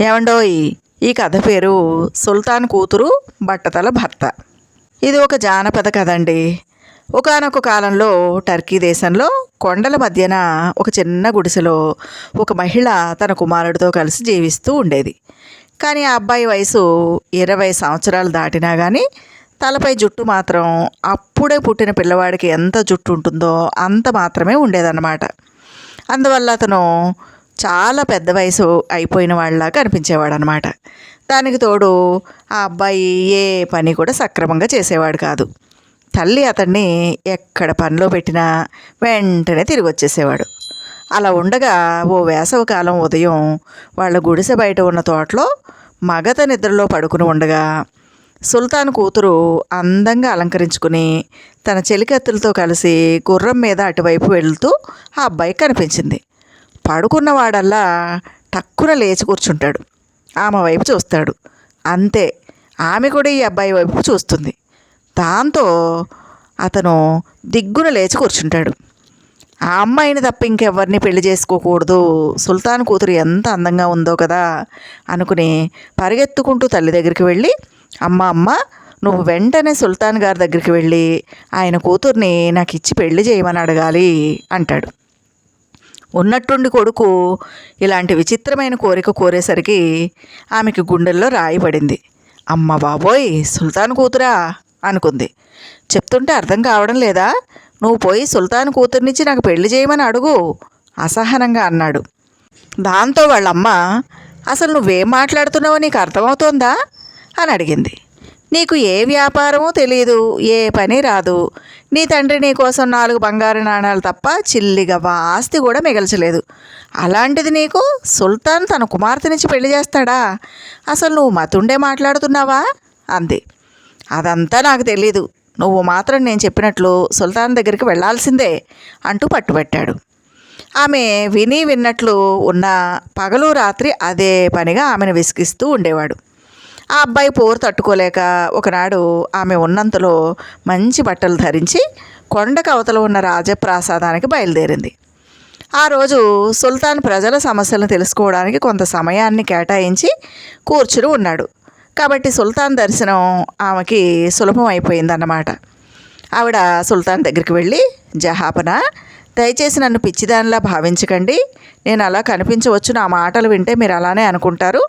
ఏమండోయ్? ఈ కథ పేరు సుల్తాన్ కూతురు బట్టతల భర్త. ఇది ఒక జానపద కథ అండి ఒకనొక కాలంలో టర్కీ దేశంలో కొండల మధ్యన ఒక చిన్న గుడిసెలో ఒక మహిళ తన కుమారుడితో కలిసి జీవిస్తూ ఉండేది. కానీ ఆ అబ్బాయి వయసు ఇరవై సంవత్సరాలు దాటినా కానీ తలపై జుట్టు మాత్రం అప్పుడే పుట్టిన పిల్లవాడికి ఎంత జుట్టు ఉంటుందో అంత మాత్రమే ఉండేదన్నమాట. అందువల్ల అతను చాలా పెద్ద వయసు అయిపోయిన వాళ్ళలాగా అనిపించేవాడు అనమాట దానికి తోడు ఆ అబ్బాయి ఏ పని కూడా సక్రమంగా చేసేవాడు కాదు. తల్లి అతన్ని ఎక్కడ పనిలో పెట్టినా వెంటనే తిరిగి వచ్చేసేవాడు అలా ఉండగా ఓ వేసవకాలం ఉదయం వాళ్ళ గుడిసె బయట ఉన్న తోటలో మగత నిద్రలో పడుకుని ఉండగా సుల్తాన్ కూతురు అందంగా అలంకరించుకుని తన చెలికత్తులతో కలిసి గుర్రం మీద అటువైపు వెళుతూ ఆ అబ్బాయి కనిపించింది. పడుకున్నవాడల్లా టక్కున లేచి కూర్చుంటాడు. ఆమె వైపు చూస్తాడు. అంతే. ఆమె కూడా ఈ అబ్బాయి వైపు చూస్తుంది. దాంతో అతను దిగ్గున లేచి కూర్చుంటాడు. ఆ అమ్మాయిని తప్ప ఇంకెవరిని పెళ్ళి చేసుకోకూడదు. సుల్తాన్ కూతురు ఎంత అందంగా ఉందో కదా అనుకుని పరిగెత్తుకుంటూ తల్లి దగ్గరికి వెళ్ళి అమ్మ అమ్మ నువ్వు వెంటనే సుల్తాన్ గారి దగ్గరికి వెళ్ళి ఆయన కూతుర్ని నాకు ఇచ్చి పెళ్ళి చేయమని అడగాలి అంటాడు. ఉన్నట్టుండి కొడుకు ఇలాంటి విచిత్రమైన కోరిక కోరేసరికి ఆమెకి గుండెల్లో రాయి పడింది. అమ్మ బాబోయ్ సుల్తాన్ కూతురా అనుకుంది. చెప్తుంటే అర్థం కావడం లేదా? నువ్వు పోయి సుల్తాన్ కూతుర్నిచ్చి నాకు పెళ్ళి చేయమని అడుగు అసహనంగా అన్నాడు. దాంతో వాళ్ళమ్మ అసలు నువ్వేం మాట్లాడుతున్నావో నీకు అర్థమవుతోందా? అని అడిగింది. నీకు ఏ వ్యాపారమో తెలియదు ఏ పని రాదు నీ తండ్రి నీ కోసం నాలుగు బంగారు నాణాలు తప్ప చిల్లిగవ్వ ఆస్తి కూడా మిగల్చలేదు. అలాంటిది నీకు సుల్తాన్ తన కుమార్తెనిచ్చి పెళ్ళి చేస్తాడా? అసలు నువ్వు మతుండే మాట్లాడుతున్నావా? అంది. అదంతా నాకు తెలీదు. నువ్వు మాత్రం నేను చెప్పినట్లు సుల్తాన్ దగ్గరికి వెళ్ళాల్సిందే అంటూ పట్టుబట్టాడు. ఆమె విని విన్నట్లు ఉన్న పగలు రాత్రి అదే పనిగా ఆమెను విసిగిస్తూ ఉండేవాడు. ఆ అబ్బాయి పోరు తట్టుకోలేక ఒకనాడు ఆమె ఉన్నంతలో మంచి బట్టలు ధరించి కొండకు అవతల ఉన్న రాజప్రాసాదానికి బయలుదేరింది. ఆ రోజు సుల్తాన్ ప్రజల సమస్యలను తెలుసుకోవడానికి కొంత సమయాన్ని కేటాయించి కూర్చుని ఉన్నాడు. కాబట్టి సుల్తాన్ దర్శనం ఆమెకి సులభం అయిపోయిందన్నమాట. ఆవిడ సుల్తాన్ దగ్గరికి వెళ్ళి జహాపన దయచేసి నన్ను పిచ్చిదానిలా భావించకండి. నేను అలా కనిపించవచ్చు నా మాటలు వింటే మీరు అలానే అనుకుంటారు.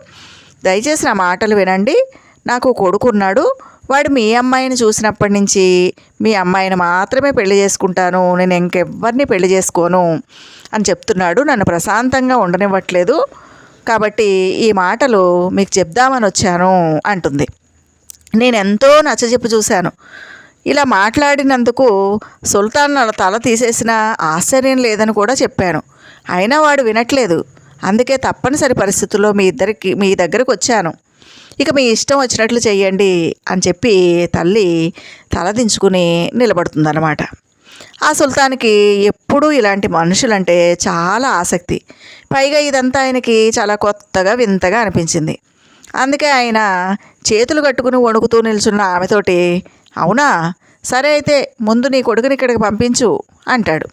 దయచేసి నా మాటలు వినండి. నాకు కొడుకున్నాడు. వాడు మీ అమ్మాయిని చూసినప్పటి నుంచి మీ అమ్మాయిని మాత్రమే పెళ్ళి చేసుకుంటాను. నేను ఇంకెవ్వరిని పెళ్ళి చేసుకోను అని చెప్తున్నాడు. నన్ను ప్రశాంతంగా ఉండనివ్వట్లేదు. కాబట్టి ఈ మాటలు మీకు చెప్దామని వచ్చాను అంటుంది. నేను ఎంతో నచ్చజెప్పి చూశాను. ఇలా మాట్లాడినందుకు సుల్తాన్ నా తల తీసేసిన ఆశ్చర్యం లేదని కూడా చెప్పాను. అయినా వాడు వినట్లేదు. అందుకే తప్పనిసరి పరిస్థితుల్లో మీ ఇద్దరికి మీ దగ్గరకు వచ్చాను. ఇక మీ ఇష్టం వచ్చినట్లు చేయండి అని చెప్పి తల్లి తలదించుకుని నిలబడుతుందన్నమాట. ఆ సుల్తాన్కి ఎప్పుడూ ఇలాంటి మనుషులంటే చాలా ఆసక్తి. పైగా ఇదంతా ఆయనకి చాలా కొత్తగా వింతగా అనిపించింది. అందుకే ఆయన చేతులు కట్టుకుని వణుకుతూ నిల్చున్న ఆమెతోటి అవునా? సరే అయితే ముందు నీ కొడుకుని ఇక్కడికి పంపించు అంటాడు.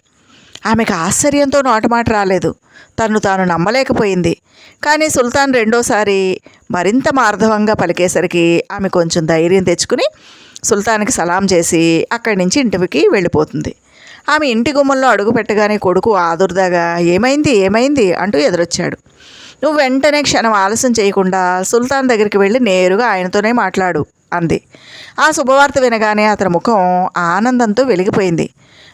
ఆమెకు ఆశ్చర్యంతో నోటమాట రాలేదు. తను తాను నమ్మలేకపోయింది. కానీ సుల్తాన్ రెండోసారి మరింత మార్ధవంగా పలికేసరికి ఆమె కొంచెం ధైర్యం తెచ్చుకుని సుల్తాన్కి సలాం చేసి అక్కడి నుంచి ఇంటికి వెళ్ళిపోతుంది. ఆమె ఇంటి గుమ్మంలో అడుగు పెట్టగానే కొడుకు ఆదుర్దాగా ఏమైంది? ఏమైంది? అంటూ ఎదురొచ్చాడు. నువ్వు వెంటనే క్షణం ఆలస్యం చేయకుండా సుల్తాన్ దగ్గరికి వెళ్ళి నేరుగా ఆయనతోనే మాట్లాడు అంది. ఆ శుభవార్త వినగానే అతని ముఖం ఆనందంతో వెలిగిపోయింది.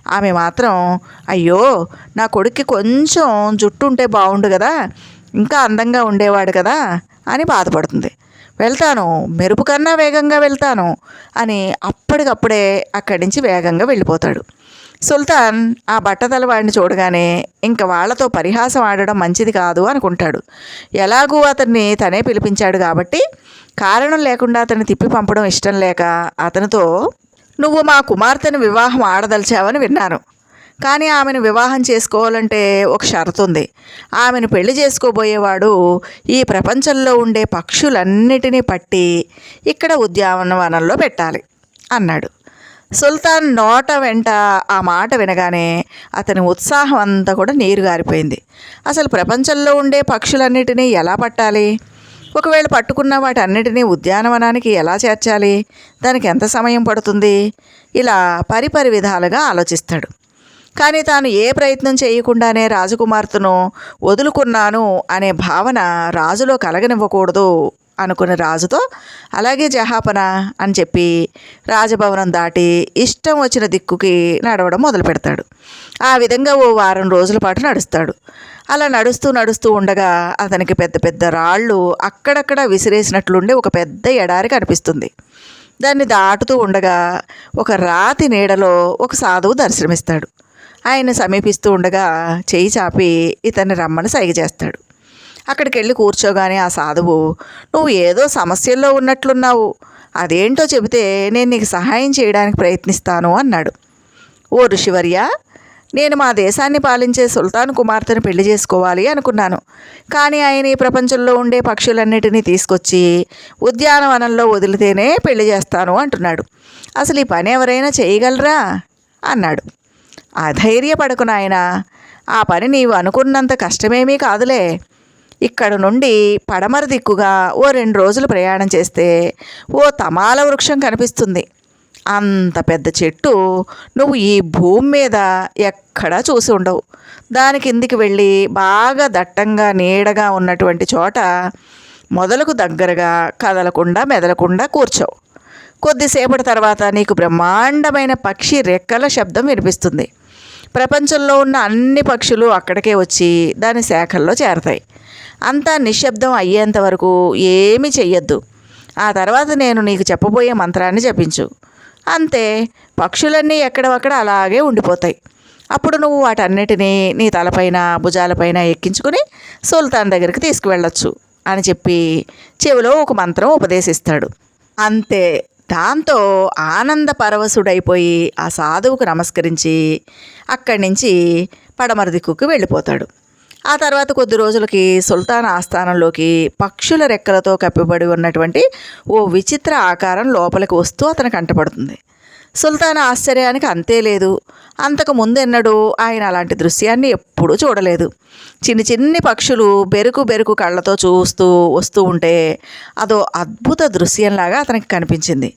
ఆమె మాత్రం అయ్యో నా కొడుక్కి కొంచెం జుట్టు ఉంటే బాగుండు కదా ఇంకా అందంగా ఉండేవాడు కదా అని బాధపడుతుంది. వెళ్తాను మెరుపు కన్నా వేగంగా వెళ్తాను అని అప్పటికప్పుడే అక్కడి నుంచి వేగంగా వెళ్ళిపోతాడు. సుల్తాన్ ఆ బట్టతల వాడిని చూడగానే ఇంక వాళ్ళతో పరిహాసం ఆడడం మంచిది కాదు అనుకుంటాడు. ఎలాగూ అతన్ని తనే పిలిపించాడు కాబట్టి కారణం లేకుండా అతన్ని తిప్పి పంపడం ఇష్టం లేక అతనితో నువ్వు మా కుమార్తెను వివాహం ఆడదలిచావని విన్నాను. కానీ ఆమెను వివాహం చేసుకోవాలంటే ఒక షరతు ఉంది ఆమెను పెళ్ళి చేసుకోబోయేవాడు ఈ ప్రపంచంలో ఉండే పక్షులన్నిటినీ పట్టి ఇక్కడ ఉద్యానవనంలో పెట్టాలి అన్నాడు. సుల్తాన్ నోట వెంట ఆ మాట వినగానే అతని ఉత్సాహం అంతా కూడా నీరు గారిపోయింది. అసలు ప్రపంచంలో ఉండే పక్షులన్నిటినీ ఎలా పట్టాలి? ఒకవేళ పట్టుకున్న వాటన్నిటినీ ఉద్యానవనానికి ఎలా చేర్చాలి? దానికి ఎంత సమయం పడుతుంది? ఇలా పరిపరి విధాలుగా ఆలోచిస్తాడు. కానీ తాను ఏ ప్రయత్నం చేయకుండానే రాజకుమార్తెను వదులుకున్నాను అనే భావన రాజులో కలగనివ్వకూడదు. అనుకున్న రాజుతో అలాగే జహాపన అని చెప్పి రాజభవనం దాటి ఇష్టం వచ్చిన దిక్కుకి నడవడం మొదలు పెడతాడు ఆ విధంగా ఓ వారం రోజుల పాటు నడుస్తాడు. అలా నడుస్తూ నడుస్తూ ఉండగా అతనికి పెద్ద పెద్ద రాళ్ళు అక్కడక్కడ విసిరేసినట్లుండే ఒక పెద్ద ఎడారి కనిపిస్తుంది. దాన్ని దాటుతూ ఉండగా ఒక రాతి నీడలో ఒక సాధువు దర్శనమిస్తాడు. ఆయన సమీపిస్తూ ఉండగా చేయి చాపి ఇతన్ని రమ్మని సైగ చేస్తాడు. అక్కడికి వెళ్ళి కూర్చోగానే ఆ సాధువు నువ్వు ఏదో సమస్యల్లో ఉన్నట్లున్నావు. అదేంటో చెబితే నేను నీకు సహాయం చేయడానికి ప్రయత్నిస్తాను అన్నాడు. ఓ ఋషివర్య నేను మా దేశాన్ని పాలించే సుల్తాన్ కుమార్తెను పెళ్ళి చేసుకోవాలి అనుకున్నాను. కానీ ఆయన ఈ ప్రపంచంలో ఉండే పక్షులన్నిటినీ తీసుకొచ్చి ఉద్యానవనంలో వదిలితేనే పెళ్ళి చేస్తాను అంటున్నాడు. అసలు ఈ పని ఎవరైనా చేయగలరా? అన్నాడు. అధైర్యపడకు నాయనా. ఆ పని నీవు అనుకున్నంత కష్టమేమీ కాదులే. ఇక్కడ నుండి పడమర దిక్కుగా ఓ రెండు రోజులు ప్రయాణం చేస్తే ఓ తమాల వృక్షం కనిపిస్తుంది. అంత పెద్ద చెట్టు నువ్వు ఈ భూమి మీద ఎక్కడా చూసి ఉండవు. దాని కిందికి వెళ్ళి బాగా దట్టంగా నీడగా ఉన్నటువంటి చోట మొదలకు దగ్గరగా కదలకుండా మెదలకుండా కూర్చోవు కొద్దిసేపటి తర్వాత నీకు బ్రహ్మాండమైన పక్షి రెక్కల శబ్దం వినిపిస్తుంది. ప్రపంచంలో ఉన్న అన్ని పక్షులు అక్కడికే వచ్చి దాని శాఖల్లో చేరతాయి. అంతా నిశ్శబ్దం అయ్యేంత వరకు ఏమీ చెయ్యొద్దు. ఆ తర్వాత నేను నీకు చెప్పబోయే మంత్రాన్ని జపించు. అంతే పక్షులన్నీ ఎక్కడవక్కడ అలాగే ఉండిపోతాయి. అప్పుడు నువ్వు వాటన్నిటినీ నీ తలపైన భుజాలపైన ఎక్కించుకుని సుల్తాన్ దగ్గరికి తీసుకువెళ్ళొచ్చు అని చెప్పి చెవిలో ఒక మంత్రం ఉపదేశిస్తాడు. అంతే దాంతో ఆనంద పరవశుడైపోయి ఆ సాధువుకు నమస్కరించి అక్కడి నుంచి పడమర దిక్కుకు వెళ్ళిపోతాడు. ఆ తర్వాత కొద్ది రోజులకి సుల్తాన్ ఆస్థానంలోకి పక్షుల రెక్కలతో కప్పిబడి ఉన్నటువంటి ఓ విచిత్ర ఆకారం లోపలికి వస్తూ అతను కంటపడుతుంది సుల్తాన్ ఆశ్చర్యానికి అంతే లేదు. అంతకు ముందెన్నడూ ఆయన అలాంటి దృశ్యాన్ని ఎప్పుడూ చూడలేదు. చిన్ని చిన్ని పక్షులు బెరుకు బెరుకు కళ్ళతో చూస్తూ వస్తూ ఉంటే అదో అద్భుత దృశ్యంలాగా అతనికి కనిపించింది.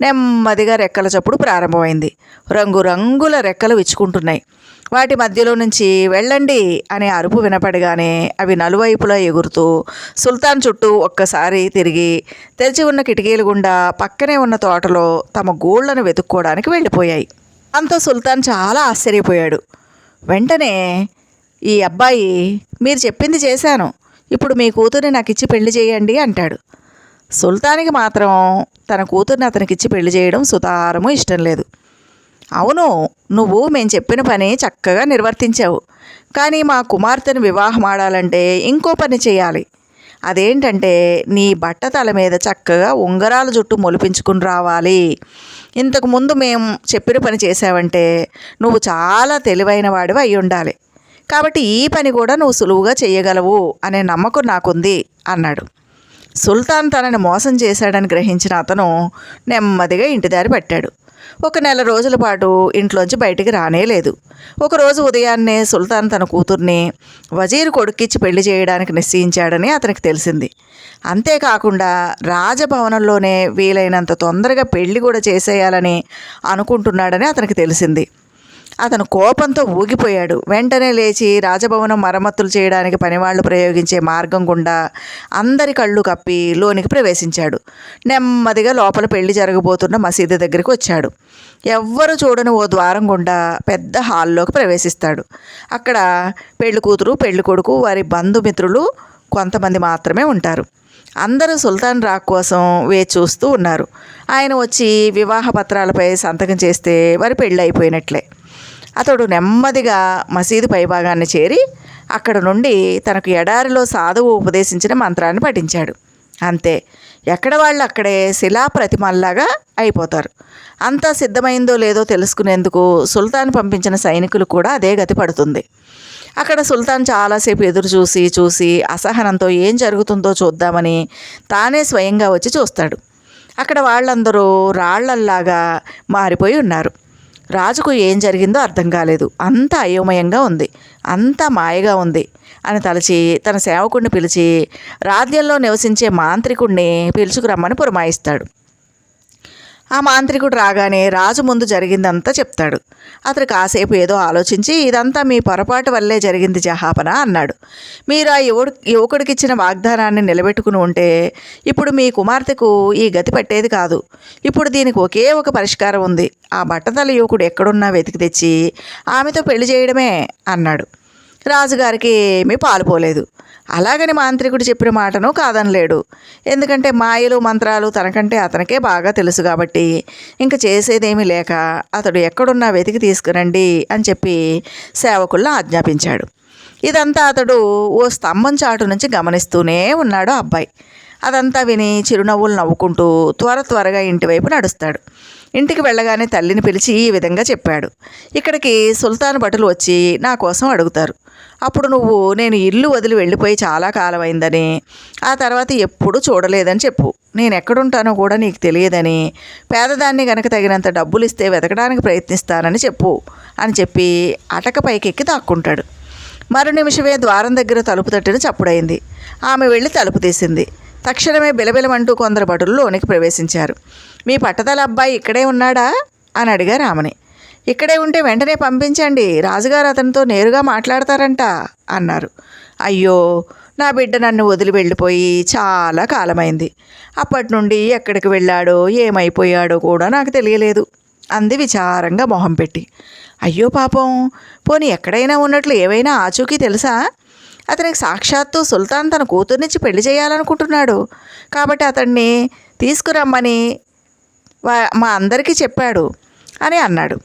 నెమ్మదిగా రెక్కల చప్పుడు ప్రారంభమైంది. రంగురంగుల రెక్కలు విచ్చుకుంటున్నాయి. వాటి మధ్యలో నుంచి వెళ్ళండి అనే అరుపు వినపడగానే అవి నలువైపులా ఎగురుతూ సుల్తాన్ చుట్టూ ఒక్కసారి తిరిగి తెరిచి ఉన్న కిటికీలు గుండా పక్కనే ఉన్న తోటలో తమ గూళ్ళను వెతుక్కోవడానికి వెళ్ళిపోయాయి. అంత సుల్తాన్ చాలా ఆశ్చర్యపోయాడు. వెంటనే ఈ అబ్బాయి మీరు చెప్పింది చేశాను. ఇప్పుడు మీ కూతుర్ని నాకు ఇచ్చి పెళ్ళి చేయండి అంటాడు. సుల్తానికి మాత్రం తన కూతుర్ని అతనికిచ్చి పెళ్ళి చేయడం సుతారము ఇష్టం లేదు. అవును నువ్వు మేము చెప్పిన పని చక్కగా నిర్వర్తించావు. కానీ మా కుమార్తెను వివాహం ఆడాలంటే ఇంకో పని చేయాలి. అదేంటంటే నీ బట్ట తల మీద చక్కగా ఉంగరాల జుట్టు మొలిపించుకుని రావాలి. ఇంతకుముందు మేము చెప్పిన పని చేసావంటే నువ్వు చాలా తెలివైన వాడివి అయి ఉండాలి. కాబట్టి ఈ పని కూడా నువ్వు సులువుగా చేయగలవు అనే నమ్మకం నాకుంది అన్నాడు. సుల్తాన్ తనని మోసం చేశాడని గ్రహించిన అతను నెమ్మదిగా ఇంటిదారి పట్టాడు. ఒక నెల రోజుల పాటు ఇంట్లోంచి బయటికి రానే లేదు. ఒకరోజు ఉదయాన్నే సుల్తాన్ తన కూతుర్ని వజీరు కొడుక్కిచ్చి పెళ్ళి చేయడానికి నిశ్చయించాడని అతనికి తెలిసింది. అంతేకాకుండా రాజభవనంలోనే వీలైనంత తొందరగా పెళ్ళి కూడా చేసేయాలని అనుకుంటున్నాడని అతనికి తెలిసింది. అతను కోపంతో ఊగిపోయాడు. వెంటనే లేచి రాజభవనం మరమ్మతులు చేయడానికి పనివాళ్ళు ప్రయోగించే మార్గం గుండా అందరి కళ్ళు కప్పి లోనికి ప్రవేశించాడు. నెమ్మదిగా లోపల పెళ్ళి జరగబోతున్న మసీదు దగ్గరికి వచ్చాడు. ఎవ్వరు చూడని ఓ ద్వారం గుండా పెద్ద హాల్లోకి ప్రవేశిస్తాడు. అక్కడ పెళ్ళి కూతురు పెళ్ళి కొడుకు వారి బంధుమిత్రులు కొంతమంది మాత్రమే ఉంటారు. అందరూ సుల్తాన్ రాక్ కోసం వేచి చూస్తూ ఉన్నారు. ఆయన వచ్చి వివాహ పత్రాలపై సంతకం చేస్తే వారి పెళ్ళి అయిపోయినట్లే. అతడు నెమ్మదిగా మసీదు పైభాగాన్ని చేరి అక్కడ నుండి తనకు ఎడారిలో సాధువు ఉపదేశించిన మంత్రాన్ని పఠించాడు. అంతే ఎక్కడ వాళ్ళు అక్కడే శిలా ప్రతిమల్లాగా అయిపోతారు. అంతా సిద్ధమైందో లేదో తెలుసుకునేందుకు సుల్తాన్ పంపించిన సైనికులు కూడా అదే గతి పడుతుంది. అక్కడ సుల్తాన్ చాలాసేపు ఎదురు చూసి చూసి అసహనంతో ఏం జరుగుతుందో చూద్దామని తానే స్వయంగా వచ్చి చూస్తాడు. అక్కడ వాళ్ళందరూ రాళ్ళల్లాగా మారిపోయి ఉన్నారు. రాజుకు ఏం జరిగిందో అర్థం కాలేదు. అంత అయోమయంగా ఉంది. అంత మాయగా ఉంది. అని తలచి తన సేవకుడిని పిలిచి రాజ్యంలో నివసించే మాంత్రికుడిని పిలుచుకురమ్మని పురమాయిస్తాడు. ఆ మాంత్రికుడు రాగానే రాజు ముందు జరిగిందంతా చెప్తాడు. అతడు కాసేపు ఏదో ఆలోచించి ఇదంతా మీ పొరపాటు వల్లే జరిగింది జహాపన అన్నాడు. మీరు ఆ యువడు యువకుడికిచ్చిన వాగ్దానాన్ని నిలబెట్టుకుని ఉంటే ఇప్పుడు మీ కుమార్తెకు ఈ గతి పట్టేది కాదు. ఇప్పుడు దీనికి ఒకే ఒక పరిష్కారం ఉంది. ఆ బట్టతల యువకుడు ఎక్కడున్నా వెతికి తెచ్చి ఆమెతో పెళ్ళి చేయడమే అన్నాడు. రాజుగారికి ఏమీ పాలుపోలేదు అలాగని మాంత్రికుడు చెప్పిన మాటను కాదనలేడు. ఎందుకంటే మాయలు మంత్రాలు తనకంటే అతనికే బాగా తెలుసు కాబట్టి ఇంక చేసేదేమీ లేక అతడు ఎక్కడున్నా వెతికి తీసుకురండి అని చెప్పి సేవకుల్లో ఆజ్ఞాపించాడు. ఇదంతా అతడు ఓ స్తంభం చాటు నుంచి గమనిస్తూనే ఉన్నాడు ఆ అబ్బాయి. అదంతా విని చిరునవ్వులు నవ్వుకుంటూ త్వర త్వరగా ఇంటివైపు నడుస్తాడు. ఇంటికి వెళ్ళగానే తల్లిని పిలిచి ఈ విధంగా చెప్పాడు. ఇక్కడికి సుల్తాన్ భటులు వచ్చి నా కోసం అడుగుతారు. అప్పుడు నువ్వు నేను ఇల్లు వదిలి వెళ్ళిపోయి చాలా కాలం అయిందని ఆ తర్వాత ఎప్పుడు చూడలేదని చెప్పు. నేను ఎక్కడుంటానో కూడా నీకు తెలియదని పేదదాన్ని గనక తగినంత డబ్బులు ఇస్తే వెతకడానికి ప్రయత్నిస్తానని చెప్పు అని చెప్పి అటక పైకెక్కి దాక్కుంటాడు. మరు నిమిషమే ద్వారం దగ్గర తలుపు తట్టిన చప్పుడైంది. ఆమె వెళ్ళి తలుపు తీసింది. తక్షణమే బిలబిలమంటూ కొందరు భటులు లోనికి ప్రవేశించారు. మీ పట్టదల అబ్బాయి ఇక్కడే ఉన్నాడా? అని అడిగారు ఆమెని. ఇక్కడే ఉంటే వెంటనే పంపించండి. రాజుగారు అతనితో నేరుగా మాట్లాడతారంట అన్నారు. అయ్యో నా బిడ్డ నన్ను వదిలి వెళ్ళిపోయి చాలా కాలమైంది. అప్పటి నుండి ఎక్కడికి వెళ్ళాడో ఏమైపోయాడో కూడా నాకు తెలియలేదు. అంది విచారంగా మొహం పెట్టి. అయ్యో పాపం పోనీ ఎక్కడైనా ఉన్నట్లు ఏవైనా ఆచూకీ తెలుసా? అతనికి సాక్షాత్తు సుల్తాన్ తన కూతుర్నిచ్చి పెళ్ళి చేయాలనుకుంటున్నాడు. కాబట్టి అతన్ని తీసుకురమ్మని మా అందరికీ చెప్పాడు అని అన్నాడు.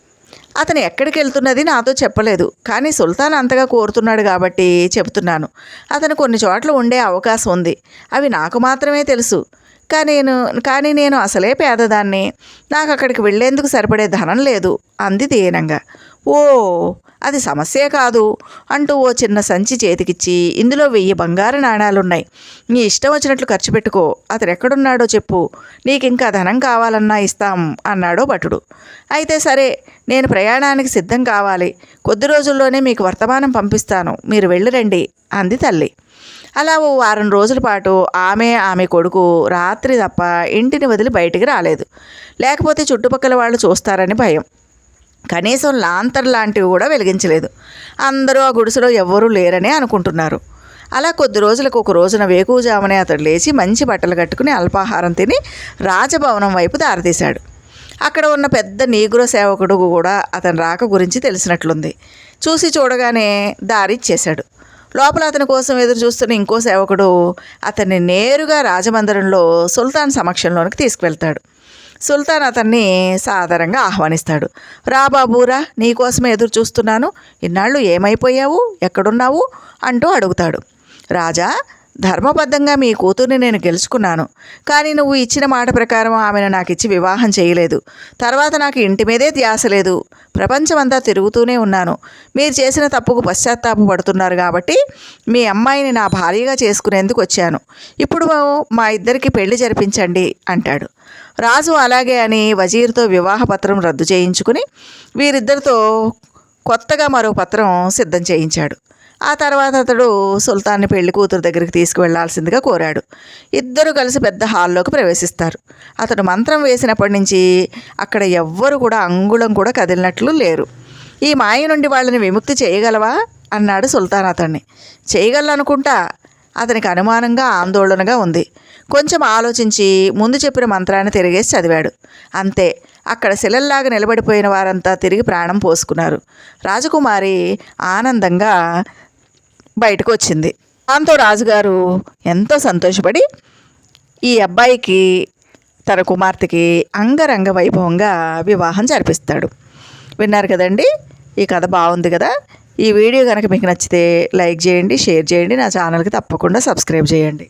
అతను ఎక్కడికి వెళ్తున్నది నాతో చెప్పలేదు. కానీ సుల్తాన్ అంతగా కోరుతున్నాడు కాబట్టి చెబుతున్నాను. అతను కొన్ని చోట్ల ఉండే అవకాశం ఉంది. అవి నాకు మాత్రమే తెలుసు. కానీ నేను కానీ నేను అసలే పేదదాన్ని. నాకు అక్కడికి వెళ్ళేందుకు సరిపడే ధనం లేదు. అంది దీనంగా. ఓ! అది సమస్యే కాదు అంటూ ఓ చిన్న సంచి చేతికిచ్చి ఇందులో వెయ్యి బంగారు నాణాలున్నాయి. నీ ఇష్టం వచ్చినట్లు ఖర్చు పెట్టుకో. అతను ఎక్కడున్నాడో చెప్పు. నీకు ఇంకా ధనం కావాలన్నా ఇస్తాం అన్నాడో భటుడు. అయితే సరే నేను ప్రయాణానికి సిద్ధం కావాలి. కొద్ది రోజుల్లోనే మీకు వర్తమానం పంపిస్తాను. మీరు వెళ్ళిరండి అంది తల్లి. అలా ఓ వారం రోజుల పాటు ఆమె ఆమె కొడుకు రాత్రి తప్ప ఇంటిని వదిలి బయటికి రాలేదు. లేకపోతే చుట్టుపక్కల వాళ్ళు చూస్తారని భయం. కనీసం లాంతర్ లాంటివి కూడా వెలిగించలేదు. అందరూ ఆ గుడిసెలో ఎవ్వరూ లేరనే అనుకుంటున్నారు. అలా కొద్ది రోజులకు ఒక రోజున వేకువజామునే అతడు లేచి మంచి బట్టలు కట్టుకుని అల్పాహారం తిని రాజభవనం వైపు దారితీశాడు. అక్కడ ఉన్న పెద్ద నీగ్రో సేవకుడు కూడా అతని రాక గురించి తెలిసినట్లుంది. చూసి చూడగానే దారిచ్చేశాడు లోపల అతని కోసం ఎదురు చూస్తున్న ఇంకో సేవకుడు అతన్ని నేరుగా రాజమందిరంలో సుల్తాన్ సమక్షంలోనికి తీసుకువెళ్తాడు. సుల్తాన్ అతన్ని సాదరంగా ఆహ్వానిస్తాడు. రా బాబూరా నీకోసమే ఎదురు చూస్తున్నాను. ఇన్నాళ్ళు ఏమైపోయావు? ఎక్కడున్నావు? అంటూ అడుగుతాడు. రాజా ధర్మబద్ధంగా మీ కూతుర్ని నేను గెలుచుకున్నాను. కానీ నువ్వు ఇచ్చిన మాట ప్రకారం ఆమెను నాకు ఇచ్చి వివాహం చేయలేదు. తర్వాత నాకు ఇంటి మీదే ధ్యాస లేదు. ప్రపంచమంతా తిరుగుతూనే ఉన్నాను. మీరు చేసిన తప్పుకు పశ్చాత్తాపడుతున్నారు కాబట్టి మీ అమ్మాయిని నా భార్యగా చేసుకునేందుకు వచ్చాను. ఇప్పుడు మా ఇద్దరికి పెళ్ళి జరిపించండి అంటాడు. రాజు అలాగే అని వజీర్తో వివాహ పత్రం రద్దు చేయించుకుని వీరిద్దరితో కొత్తగా మరో పత్రం సిద్ధం చేయించాడు. ఆ తర్వాత అతడు సుల్తాన్ని పెళ్ళి కూతురు దగ్గరికి తీసుకువెళ్ళాల్సిందిగా కోరాడు. ఇద్దరు కలిసి పెద్ద హాల్లోకి ప్రవేశిస్తారు. అతడు మంత్రం వేసినప్పటి నుంచి అక్కడ ఎవ్వరు కూడా అంగుళం కూడా కదిలినట్లు లేరు. ఈ మాయ నుండి వాళ్ళని విముక్తి చేయగలవా? అన్నాడు సుల్తాన్ అతన్ని. చేయగలనుకుంటా అతనికి అనుమానంగా ఆందోళనగా ఉంది. కొంచెం ఆలోచించి ముందు చెప్పిన మంత్రాన్ని తిరిగేసి చదివాడు. అంతే అక్కడ శిలల్లాగా నిలబడిపోయిన వారంతా తిరిగి ప్రాణం పోసుకున్నారు. రాజకుమారి ఆనందంగా బయటకు వచ్చింది దాంతో రాజుగారు ఎంతో సంతోషపడి ఈ అబ్బాయికి తన కుమార్తెకి అంగరంగ వైభవంగా వివాహం జరిపిస్తాడు. విన్నారు కదండి? ఈ కథ బాగుంది కదా? ఈ వీడియో కనుక మీకు నచ్చితే లైక్ చేయండి షేర్ చేయండి నా ఛానల్కి తప్పకుండా సబ్స్క్రైబ్ చేయండి.